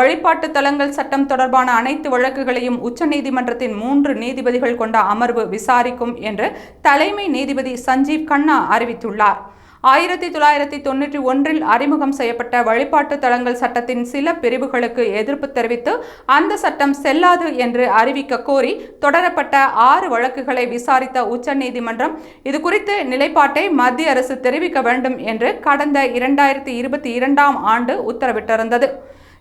வழிபாட்டு தலங்கள் சட்டம் தொடர்பான அனைத்து வழக்குகளையும் உச்சநீதிமன்றத்தின் மூன்று நீதிபதிகள் கொண்ட அமர்வு விசாரிக்கும் என்று தலைமை நீதிபதி சஞ்சீவ் கண்ணா அறிவித்துள்ளார். ஆயிரத்தி தொள்ளாயிரத்தி தொன்னூற்றி ஒன்றில் அறிமுகம் செய்யப்பட்ட வழிபாட்டு தலங்கள் சட்டத்தின் சில பிரிவுகளுக்கு எதிர்ப்பு தெரிவித்து அந்த சட்டம் செல்லாது என்று அறிவிக்க கோரி தொடரப்பட்ட ஆறு வழக்குகளை விசாரித்த உச்சநீதிமன்றம் இதுகுறித்து நிலைப்பாட்டை மத்திய அரசு தெரிவிக்க வேண்டும் என்று கடந்த இரண்டாயிரத்தி இருபத்தி இரண்டாம் ஆண்டு உத்தரவிட்டிருந்தது.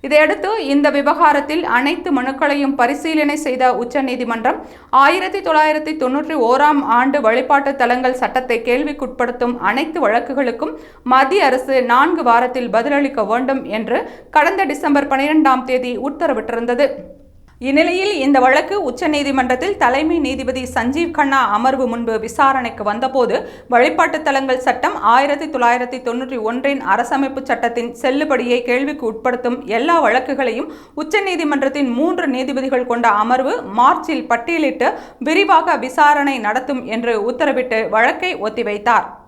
இதையடுத்து இந்த விவகாரத்தில் அனைத்து மனுக்களையும் பரிசீலனை செய்த உச்சநீதிமன்றம் ஆயிரத்தி தொள்ளாயிரத்தி தொன்னூற்றி ஓராம் ஆண்டு வழிபாட்டு தலங்கள் சட்டத்தை கேள்விக்குட்படுத்தும் அனைத்து வழக்குகளுக்கும் மத்திய அரசு நான்கு வாரத்தில் பதிலளிக்க வேண்டும் என்று கடந்த டிசம்பர் பனிரெண்டாம் தேதி உத்தரவிட்டிருந்தது. இந்நிலையில் இந்த வழக்கு உச்சநீதிமன்றத்தில் தலைமை நீதிபதி சஞ்சீவ் கண்ணா அமர்வு முன்பு விசாரணைக்கு வந்தபோது வழிபாட்டுத் தலங்கள் சட்டம் ஆயிரத்தி தொள்ளாயிரத்தி தொன்னூற்றி ஒன்றின் அரசமைப்பு சட்டத்தின் செல்லுபடியை கேள்விக்கு உட்படுத்தும் எல்லா வழக்குகளையும் உச்சநீதிமன்றத்தின் மூன்று நீதிபதிகள் கொண்ட அமர்வு மார்ச்சில் பட்டியலிட்டு விரிவாக விசாரணை நடத்தும் என்று உத்தரவிட்டு வழக்கை ஒத்திவைத்தார்.